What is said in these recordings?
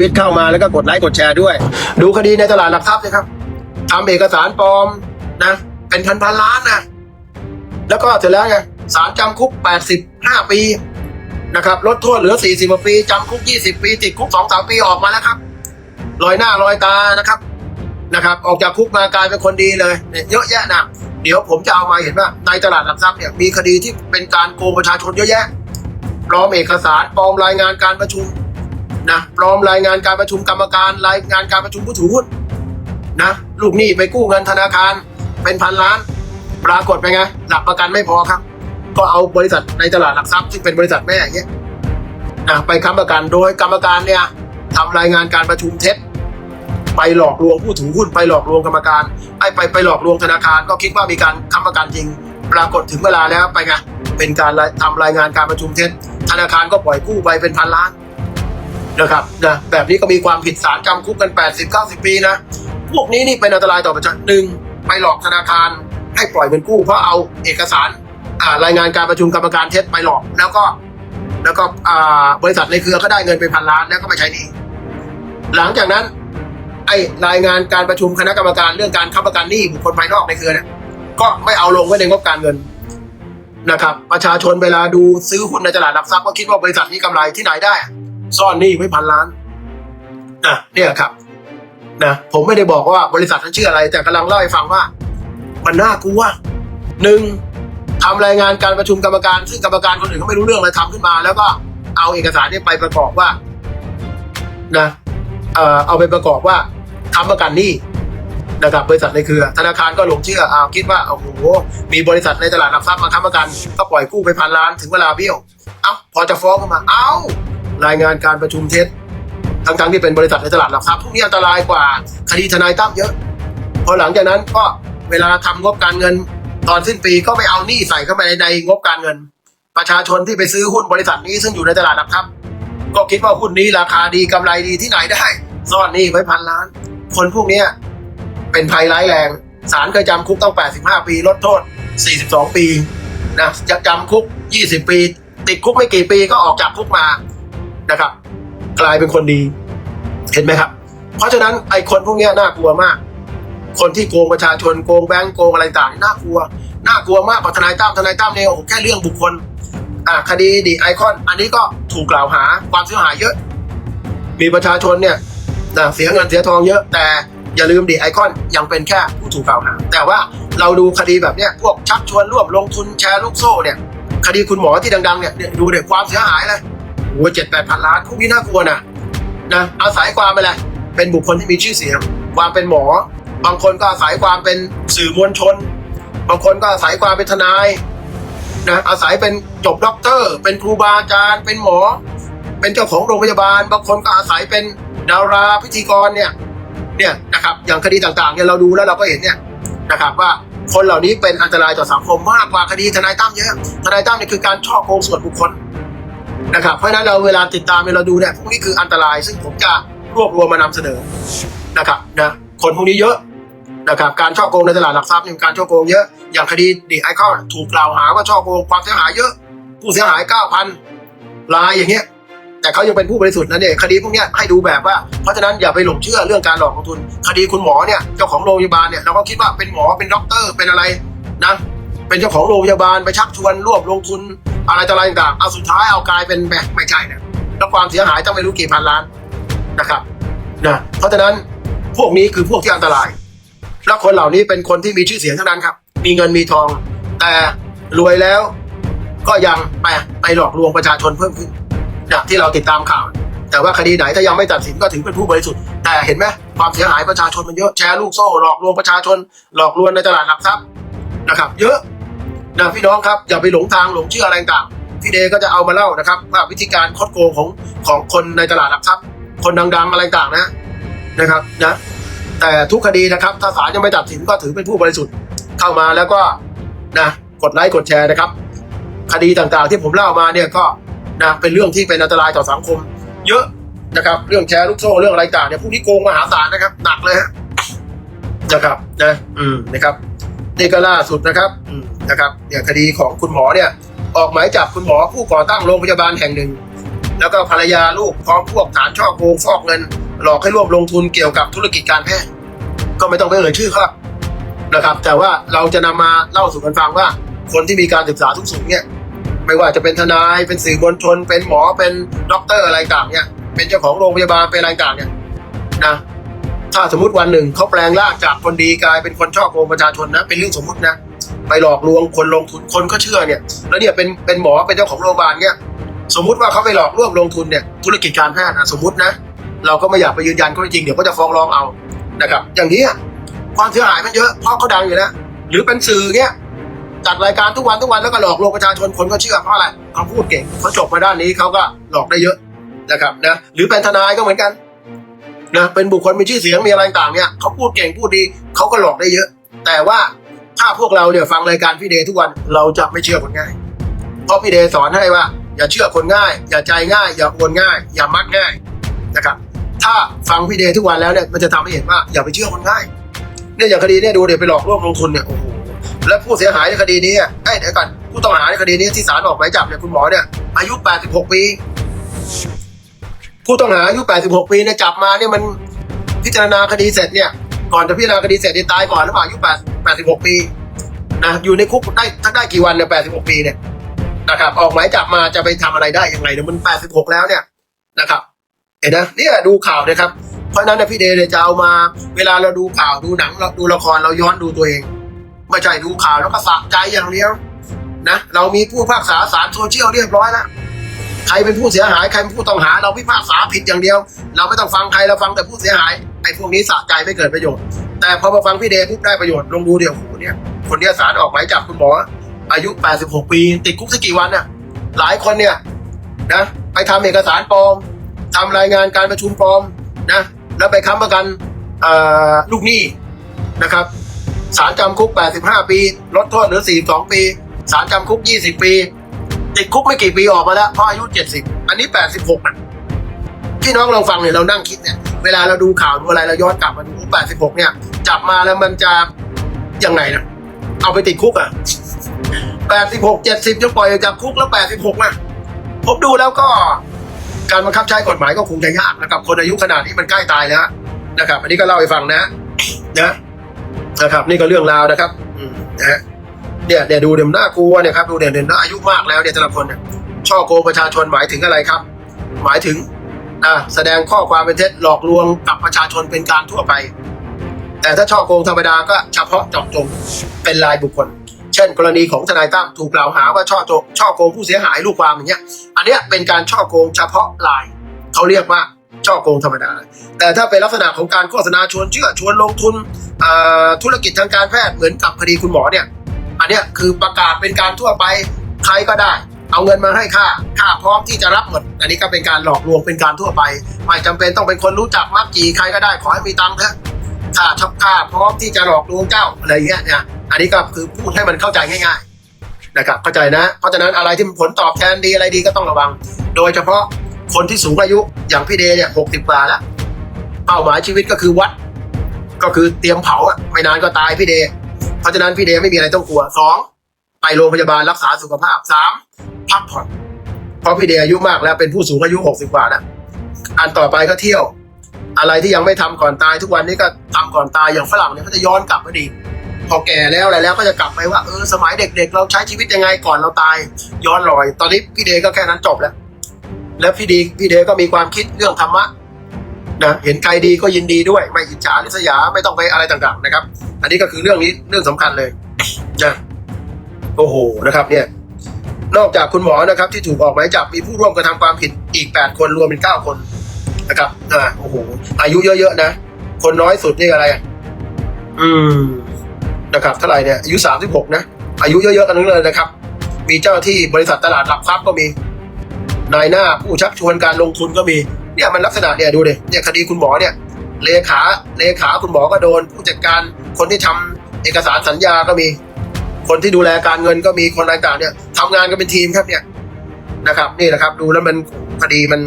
วิตเข้ามาแล้วก็กดไลค์กดแชร์ด้วย ดูคดีในตลาดหลักทรัพย์นะครับทำเอกสารปลอมนะ เป็นพันพันล้านนะแล้วก็เสร็จแล้วไงศาลจำคุก 85 ปีนะครับลดโทษเหลือ 40กว่าปีจำคุก 20 ปีติดคุก 2 3 ปีออกมาแล้วครับลอยหน้าลอยตานะครับนะครับ ออกจากคุกมากลายเป็นคนดีเลยเนี่ยเยอะแยะนะเดี๋ยวผมจะเอามาเห็นว่าในตลาดหลักทรัพย์เนี่ยมีคดีที่เป็นการโกงประชาชนเยอะแยะปลอมเอกสารปลอมรายงานการประชุม นะปลอมรายงานการประชุมกรรมการรายงานการประชุมผู้ถือหุ้นนะลูกหนี้ไปกู้เงินธนาคาร เป็นพันล้าน ปรากฏไปไงหลักประกันไม่พอครับ ก็เอาบริษัทในตลาดหลักทรัพย์ซึ่งเป็นบริษัทแม่อย่างเงี้ยนะไปค้ำประกันโดยกรรมการเนี่ยทำรายงานการประชุมเท็จไปหลอกลวงผู้ถือหุ้นไปหลอกลวงกรรมการไอ้ไปไปหลอกลวงธนาคาร ก็คิดว่ามีการค้ำประกันจริง ปรากฏถึงเวลาแล้วไปไงเป็นการทำรายงานการประชุมเท็จธนาคารก็ปล่อยกู้ไปเป็นพันล้าน นะครับนะแบบนี้ก็มีความผิดศาลจำคุกกัน 80 90 ปีนะ พวกนี้นี่เป็นอันตรายต่อประชาชนหนึ่งไปหลอกธนาคารให้ปล่อยเงินกู้เพราะเอาเอกสารรายงานการประชุมกรรมการเท็จไปหลอก แล้วก็แล้วก็บริษัทในเครือก็ได้เงินเป็นพันล้านแล้วก็ไปใช้นี้ หลังจากนั้นไอ้รายงานการประชุมคณะกรรมการเรื่องการค้ำประกันหนี้บุคคลภายนอกในเครือเนี่ยก็ไม่เอาลงไว้ในงบการเงินนะครับ ประชาชนเวลาดูซื้อหุ้นในตลาดหลักทรัพย์ก็คิดว่าบริษัทนี้กำไรที่ไหนได้ ซ่อนหนี้ไว้พันล้านอะเนี่ยครับนะผมไม่ได้บอกว่าบริษัทนั้นชื่ออะไร แต่กำลังเล่าให้ฟังว่า มันน่ากลัวหนึ่งทำรายงานการประชุมกรรมการ ซึ่งกรรมการคนอื่นเขาไม่รู้เรื่องเลยทำขึ้นมา แล้วก็เอาเอกสารนี้ไปประกอบว่านะเอ่อเอาไปประกอบว่าทำประกันหนี้นะครับบริษัทในเครือ ธนาคารก็หลงเชื่ออาคิดว่าโอ้โหมีบริษัทในตลาดหลักทรัพย์มาค้ำประกันก็ปล่อยกู้ไปพันล้านถึงเวลาเบี้ยว เอ้าพอจะฟ้องขึ้นมาเอ้า รายงานการประชุมเท็จทั้งๆที่เป็นบริษัทในตลาดหลักทรัพย์พวกนี้อันตรายกว่าคดีทนายตั้มเยอะ พอหลังจากนั้นก็เวลาทำงบการเงิน ตอนสิ้นปีก็ไปเอาหนี้ใส่เข้าไปในงบการเงิน ประชาชนที่ไปซื้อหุ้นบริษัทนี้ซึ่งอยู่ในตลาดหลักทรัพย์ก็คิดว่าหุ้นนี้ราคาดีกำไรดีที่ไหนได้ซ่อนหนี้ไว้พันล้าน คนพวกนี้เป็นภัยร้ายแรงศาลเคยจำคุกต้อง 85 ปี ลดโทษ 42 ปีนะจะจำคุก 20 ปี ติดคุกไม่กี่ปีก็ออกจากคุกมา นะครับ กลายเป็นคนดี เห็นไหมครับ เพราะฉะนั้นไอ้คนพวกนี้น่ากลัวมาก คนที่โกงประชาชนโกงแบงก์โกงอะไรต่างน่ากลัว น่ากลัวมากกว่าทนายตั้มทนายตั้มเนี่ยโอ้โหแค่เรื่องบุคคลอ่าคดีดีไอคอน อันนี้ก็ถูกกล่าวหาความเสียหายเยอะ มีประชาชนเนี่ยนะเสียเงินเสียทองเยอะ แต่อย่าลืมดีไอคอนยังเป็นแค่ผู้ถูกกล่าวหา แต่ว่าเราดูคดีแบบเนี้ยพวกชักชวนร่วมลงทุนแชร์ลูกโซ่เนี่ยคดีคุณหมอที่ดังๆเนี่ยเนี่ยดูเด็กความเสียหายเลย โอ้เจ็ดแปดพันล้านพวกนี้น่ากลัวนะนะอาศัยความไปเลยเป็นบุคคลที่มีชื่อเสียง ความเป็นหมอ บางคนก็อาศัยความเป็นสื่อมวลชน บางคนก็อาศัยความเป็นทนายนะอาศัยเป็นจบด็อกเตอร์ เป็นครูบาอาจารย์ เป็นหมอ เป็นเจ้าของโรงพยาบาล บางคนก็อาศัยเป็นดาราพิธีกรเนี่ยเนี่ยนะครับอย่างคดีต่างๆเนี่ยเราดูแล้วเราก็เห็นเนี่ยนะครับว่าคนเหล่านี้เป็นอันตรายต่อสังคมมากกว่าคดีทนายตั้มเยอะทนายตั้มเนี่ยคือการช่อโกงส่วนบุคคล นะครับเพราะฉะนั้นเราเวลาติดตามเราดูเนี่ยพวกนี้คืออันตราย ซึ่งผมจะรวบรวมมานำเสนอนะครับนะคนพวกนี้เยอะนะครับการช่อโกงในตลาดหลักทรัพย์เนี่ยการช่อโกงเยอะอย่างคดีดีไอคอนถูกกล่าวหาว่าช่อโกงความเสียหายเยอะผู้เสียหายเก้าพันรายอย่างเงี้ยแต่เขายังเป็นผู้บริสุทธิ์นะเนี่ยคดีพวกนี้ให้ดูแบบว่าเพราะฉะนั้นอย่าไปหลงเชื่อเรื่องการหลอกลงทุน คดีคุณหมอเนี่ยเจ้าของโรงพยาบาลเนี่ยเราก็คิดว่าเป็นหมอเป็นด็อกเตอร์เป็นอะไรนะเป็นเจ้าของโรงพยาบาลไปชักชวนร่วมลงทุนอะไรต่ออะไรต่างๆเอาสุดท้ายเอากลายเป็นแบบไม่ใช่นะแล้วความเสียหายต้องไม่รู้กี่พันล้านนะครับนะเพราะฉะนั้นพวกนี้คือพวกที่อันตราย แล้วคนเหล่านี้เป็นคนที่มีชื่อเสียงทั้งนั้นครับ มีเงินมีทอง แต่รวยแล้วก็ยังไปไปหลอกลวงประชาชนเพิ่มขึ้นจากที่เราติดตามข่าว แต่ว่าคดีไหนถ้ายังไม่ตัดสินก็ถือเป็นผู้บริสุทธิ์ แต่เห็นไหมความเสียหายประชาชนมันเยอะ แชร์ลูกโซ่หลอกลวงประชาชน หลอกลวงในตลาดหลักทรัพย์นะครับ เยอะ นะพี่น้องครับอย่าไปหลงทางหลงเชื่ออะไรต่างพี่เดก็จะเอามาเล่านะครับว่าวิธีการคดโกงของของคนในตลาดหลักทรัพย์คนดังๆอะไรต่างนะนะครับนะแต่ทุกคดีนะครับถ้าศาลยังไม่ตัดสินก็ถือเป็นผู้บริสุทธิ์เข้ามาแล้วก็นะกดไลค์กดแชร์นะครับ คดีต่างๆที่ผมเล่ามาเนี่ยก็นะเป็นเรื่องที่เป็นอันตรายต่อสังคม เยอะนะครับ เรื่องแชร์ลูกโซ่เรื่องอะไรต่างเนี่ยพวกนี้โกงมหาศาลนะครับ หนักเลยฮะนะครับนะ อืมนะครับนี่ก็ล่าสุดนะครับ อืม นะครับเนี่ยคดีของคุณหมอเนี่ยออกหมายจับคุณหมอผู้ก่อตั้งโรงพยาบาลแห่งหนึ่ง แล้วก็ภรรยาลูกพร้อมพวกฐานช่อโกงฟอกเงิน หลอกให้ร่วมลงทุนเกี่ยวกับธุรกิจการแพทย์ก็ไม่ต้องไปเอ่ยชื่อครับนะครับ แต่ว่าเราจะนำมาเล่าสู่กันฟังว่า คนที่มีการศึกษาทุกสูงเนี่ยไม่ว่าจะเป็นทนายเป็นสื่อมวลชน เป็นหมอเป็นด็อกเตอร์อะไรต่างเนี่ยเป็นเจ้าของโรงพยาบาลเป็นอะไรต่างเนี่ยนะถ้าสมมติวันหนึ่งเขาแปลงร่างจากคนดีกลายเป็นคนชอบโกงประชาชนนะเป็นเรื่องสมมตินะ ไปหลอกลวงคนลงทุนคนก็เชื่อเนี่ย แล้วเนี่ยเป็นเป็นหมอเป็นเจ้าของโรงพยาบาลเนี่ย สมมุติว่าเขาไปหลอกลวงลงทุนเนี่ยธุรกิจการแพทย์นะสมมตินะ เราก็ไม่อยากไปยืนยันก็จริงเดี๋ยวก็จะฟ้องร้องเอานะครับ อย่างนี้ความเสียหายมันเยอะเพราะเขาดังอยู่แล้วหรือเป็นสื่อเนี่ยจัดรายการทุกวันทุกวันแล้วก็หลอกลวงประชาชนคนก็เชื่อเพราะอะไรเขาพูดเก่งเขาจบมาด้านนี้เขาก็หลอกได้เยอะนะครับนะหรือเป็นทนายก็เหมือนกันนะเป็นบุคคลมีชื่อเสียงมีอะไรต่างเนี่ยเขาพูดเก่งพูดดีเขาก็หลอกได้เยอะ แต่ว่า ถ้าพวกเราเนี่ยฟังรายการพี่เดย์ทุกวันเราจะไม่เชื่อคนง่าย เพราะพี่เดย์สอนให้ว่า อย่าเชื่อคนง่าย อย่าใจง่าย อย่าโอนง่าย อย่ามักง่ายนะครับ ถ้าฟังพี่เดย์ทุกวันแล้วเนี่ยมันจะทำให้เห็นว่าอย่าไปเชื่อคนง่ายเนี่ยอย่างคดีเนี่ยดูเดี๋ยวไปหลอกลวงลงทุนเนี่ยโอ้โหแล้วผู้เสียหายในคดีนี้เอ้เดี๋ยวก่อนผู้ต้องหาในคดีนี้ที่ศาลออกหมายจับเนี่ยคุณหมอเนี่ยอายุ 86 ปี ผู้ต้องหาอายุ 86 ปีเนี่ยจับมาเนี่ยมันพิจารณาคดีเสร็จเนี่ย ก่อนจะพิจารณาคดีเสร็จเนี่ตายก่อนหรือเปล่าอายุ8 86 ปีนะอยู่ในคุกได้ถ้าได้กี่วันเนี่ย86 ปีเนี่ยนะครับออกหมายจับมาจะไปทำอะไรได้ยังไงเนี่ยมัน 86 แล้วเนี่ยนะครับเห็นนะเนี่ยดูข่าวนะครับ เพราะนั้นนยพี่เดย์เนี่ยจะเอามาเวลาเราดูข่าวดูหนังเราดูละครเราย้อนดูตัวเองไม่ใช่ดูข่าวแล้วก็สะใจอย่างเดียวนะเรามีผู้พิพากษาศาลโซเชียลเรียบร้อยแล้วใครเป็นผู้เสียหายใครเป็นผู้ต้องหา เราพิพากษาผิดอย่างเดียว เราไม่ต้องฟังใครเราฟังแต่ผู้เสียหาย ไอ้พวกนี้สะใจไม่เกิดประโยชน์ แต่พอมาฟังพี่เดย์ปุ๊บได้ประโยชน์ลองดูเดี๋ยวโอ้โหเนี่ย คนเนี้ยศาลออกหมายจับคุณหมอ อายุ 86 ปี ติดคุกสักกี่วันน่ะ หลายคนเนี่ยนะไปทำเอกสารปลอมทำรายงานการประชุมปลอมนะแล้วไปค้ำประกันลูกหนี้นะครับสารจำคุก 85 ปี ลดโทษเหลือ 42 ปีสารจำคุก 20 ปี ติดคุกไม่กี่ปีออกมาแล้วเพราะอายุ 70 อันนี้ 86อะพี่น้องลองฟังเนี่ยเรานั่งคิดเนี่ย เวลาเราดูข่าวดูอะไรเราย้อนกลับมาดู86เนี่ย จับมาแล้วมันจะยังไงนะเอาไปติดคุกอะแปดสิบหกเจ็ดสิบจะปล่อยจากคุกแล้วแปดสิบหกนะผมดูแล้วก็ การบังคับใช้กฎหมายก็คงจะยากนะครับ คนอายุขนาดนี้มันใกล้ตายแล้วนะครับ อันนี้ก็เล่าให้ฟังนะนะนะครับ นี่ก็เรื่องราวนะครับนะฮะเนี่ยเดี๋ยวดูเดี๋ยวน่ากลัวเนี่ยครับดูเดี๋ยวเดี๋ยวน่าอายุมากแล้วเนี่ยแต่ละคนเนี่ยช่อโกงประชาชนหมายถึงอะไรครับ หมายถึง อ่าแสดงข้อความเป็นเท็จหลอกลวงกับประชาชนเป็นการทั่วไป แต่ถ้าช่อโกงธรรมดาก็เฉพาะเจาะจงเป็นรายบุคคล เช่น กรณีของทนายตั้มถูกกล่าวหาว่าช่อโจงช่อโกงผู้เสียหายลูกความอย่างเงี้ย อันเนี้ยเป็นการช่อโกงเฉพาะรายเขาเรียกว่าช่อโกงธรรมดา แต่ถ้าเป็นลักษณะของการโฆษณาชวนเชื่อชวนลงทุนธุรกิจทางการแพทย์เหมือนกับคดีคุณหมอเนี่ย อันเนี้ยคือประกาศเป็นการทั่วไปใครก็ได้ เอาเงินมาให้ค่าค่าพร้อมที่จะรับหมด อันนี้ก็เป็นการหลอกลวงเป็นการทั่วไป ไม่จำเป็นต้องเป็นคนรู้จักมักจีใครก็ได้ขอให้มีตังค์เถอะค่าชับค่าพร้อมที่จะหลอกลวงเจ้าอะไรอย่างเงี้ยเนี่ยอันนี้ก็คือพูดให้มันเข้าใจง่าย ๆ นะครับเข้าใจนะ เพราะฉะนั้นอะไรที่มันผลตอบแทนดีอะไรดีก็ต้องระวัง โดยเฉพาะคนที่สูงอายุอย่างพี่เดเนี่ยหกสิบกว่าแล้วเป้าหมายชีวิตก็คือวัด ก็คือเตรียมเผาอะไม่นานก็ตายพี่เดเพราะฉะนั้นพี่เดไม่มีอะไรต้องกลัวสอง ไปโรงพยาบาลรักษาสุขภาพสามพักผ่อนเพราะพี่เดย์อายุมากแล้วเป็นผู้สูงอายุหกสิบกว่าแล้วอันต่อไปก็เที่ยว อะไรที่ยังไม่ทำก่อนตายทุกวันนี้ก็ทำก่อนตายอย่างฝรั่งเนี่ยเขาจะย้อนกลับมาดี พอแก่แล้วอะไรแล้วก็จะกลับไปว่าเออสมัยเด็ก ๆ เราใช้ชีวิตยังไงก่อนเราตาย ย้อนรอย ตอนนี้พี่เดย์ก็แค่นั้นจบแล้ว แล้วพี่ดีพี่เดย์ก็มีความคิดเรื่องธรรมะนะเห็นใครดีก็ยินดีด้วยไม่อิจฉาริษยาไม่ต้องไปอะไรต่างๆนะครับ อันนี้ก็คือเรื่องนี้เรื่องสำคัญเลยนะ โอ้โหนะครับเนี่ยนอกจากคุณหมอนะครับ ที่ถูกออกหมายจับมีผู้ร่วมกระทำความผิดอีก 8 คนรวมเป็น 9 คนนะครับอ่าโอ้โหอายุเยอะๆนะ คนน้อยสุดนี่อะไรอะอืมนะครับเท่าไหร่เนี่ยอายุสามสิบหกนะ อายุเยอะๆกันทั้งเลยนะครับ มีเจ้าที่บริษัทตลาดหลักทรัพย์ก็มี นายหน้าผู้ชักชวนการลงทุนก็มี เนี่ยมันลักษณะเนี่ยดูดิเนี่ยคดีคุณหมอเนี่ยเลขาเลขาคุณหมอก็โดน ผู้จัดการคนที่ทำเอกสารสัญญาก็มี คนที่ดูแลการเงินก็มีคนต่างๆเนี่ยทำงานกันเป็นทีมครับเนี่ยนะครับ นี่แหละครับ ดูแล้วมันคดีมัน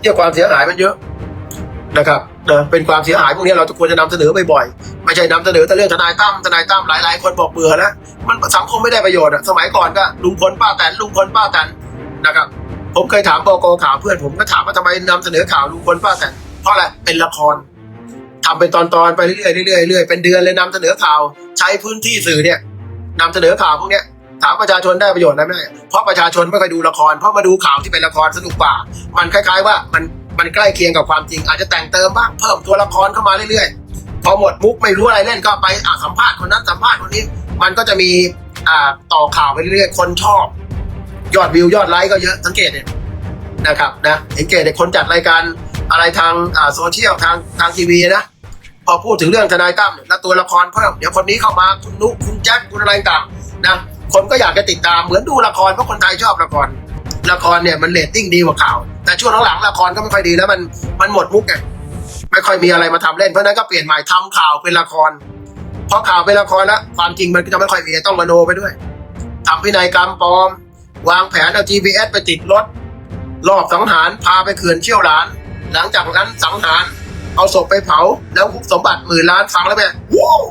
เรื่องความเสียหายมันเยอะนะครับนะเป็นความเสียหายพวกนี้เราทุกคนจะนำเสนอบ่อยๆไม่ใช่นำเสนอแต่เรื่องทนายตั้มทนายตั้มหลายๆ คนบอกเบื่อแล้วมันสังคมไม่ได้ประโยชน์อะสมัยก่อนก็ลุงพลป้าแตนลุงพลป้าแตนนะครับ ผมเคยถามบกข่าวเพื่อนผมก็ถามว่าทำไมนำเสนอข่าวลุงพลป้าแตนเพราะอะไรเป็นละครทำเป็นตอนๆไปเรื่อยๆเรื่อยๆเรื่อยเป็นเดือนเลยนำเสนอข่าว ใช้พื้นที่สื่อเนี่ย นำเสนอข่าวพวกเนี้ยถามประชาชนได้ประโยชน์อะไรไหมเพราะประชาชนไม่เคยดูละคร เพราะมาดูข่าวที่เป็นละครสนุกกว่า มันคล้าย ๆ ว่ามันมันใกล้เคียงกับความจริง อาจจะแต่งเติมบ้างเพิ่มตัวละครเข้ามาเรื่อยๆ พอหมดมุกไม่รู้อะไรเล่นก็ไปอะสัมภาษณ์คนนั้นสัมภาษณ์คนนี้ มันก็จะมีอ่าต่อข่าวไปเรื่อยๆ คนชอบ ยอดวิวยอดไลค์ก็เยอะสังเกตเนี่ยนะครับนะสังเกตเนี่ยคนจัดรายการอะไรทางอ่าโซเชียลทางทางทีวีนะ อพูดถึงเรื่องทนายตั้มเนี่ยแล้วตัวละครเพิ่มเดี๋ยวคนนี้เข้ามาคุณนุคุณแจ็คคุณอะไรต่างนะคนก็อยากจะติดตามเหมือนดูละครเพราะคนไทยชอบละครละครเนี่ยมันเรตติ้งดีกว่าข่าว แต่ช่วงหลังๆละครก็ไม่ค่อยดีแล้วมันมันหมดมุกไงไม่ค่อยมีอะไรมาทำเล่นเพราะนั้นก็เปลี่ยนใหม่ทำข่าวเป็นละครพอข่าวเป็นละครแล้วความจริงมันก็จะไม่ค่อยมีต้องมโนไปด้วยทำพินัยกรรมปลอม วางแผนเอา GPS ไปติดรถรอบสังหารพาไปเขื่อนเชี่ยวหลาน หลังจากนั้นสังหาร เอาศพไปเผา แล้วสมบัติหมื่นล้านฟังแล้วแบบว้าว